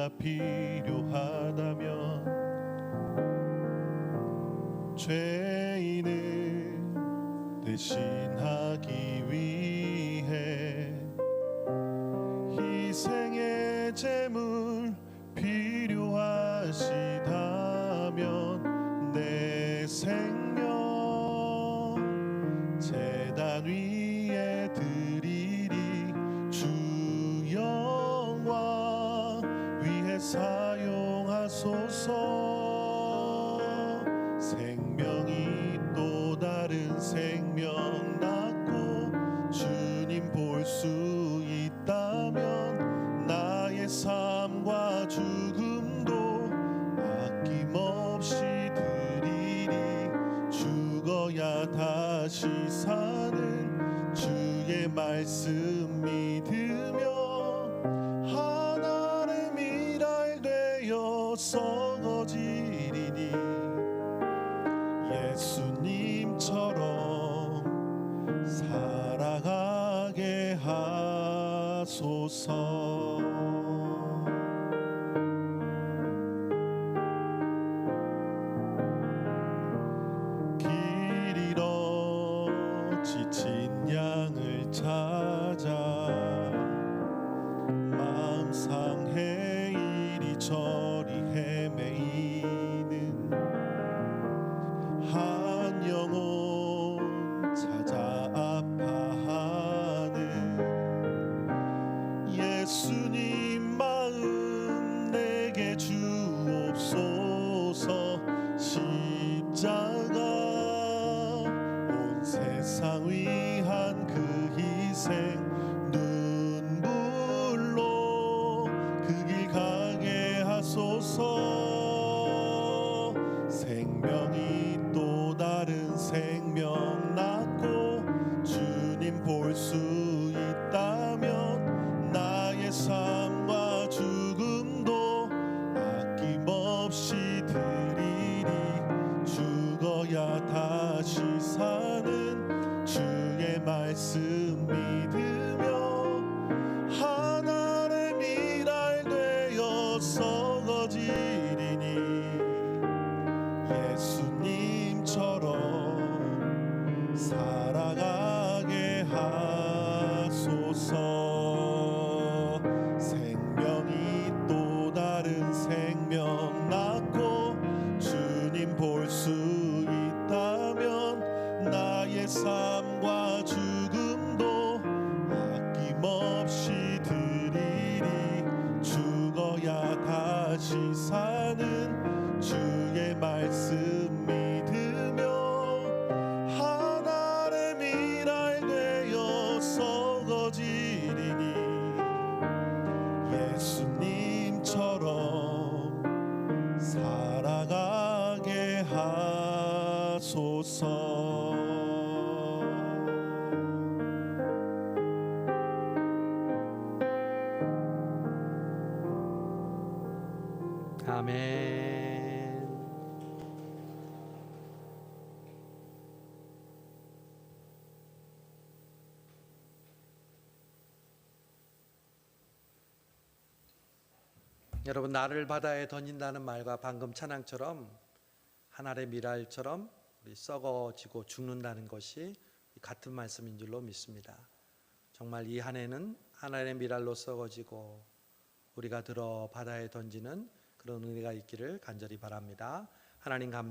내가 필요하다면 죄인을 대신하기 위해 희생의 제물 필요하시다면 내 생명 재단 위에 드리 사용하소서. 생명이 또 다른 생명 낳고 주님 볼 수 있다면 나의 삶과 죽음도 아낌없이 드리리. 죽어야 다시 사는 주의 말씀 믿으며 되어 썩어지리니 예수님처럼 살아가게 하소서. 길 잃어 지친 그 희생 눈물로 그 길 가게 하소서. 생명이 또 다른 생명 낳고 주님 볼 수 있다면 나의 삶과 죽음도 아낌없이 말씀 다시 사는 주의 말씀 믿으며 하나의 미랄 되어 썩어지리니 예수님처럼 살아가게 하소서 아멘. 여러분 나를 바다에 던진다는 말과 방금 찬양처럼 하늘의 미랄처럼 썩어지고 죽는다는 것이 같은 말씀인 줄로 믿습니다. 정말 이 한 해는 하늘의 미랄로 썩어지고 우리가 들어 바다에 던지는 그런 은혜가 있기를 간절히 바랍니다. 하나님 감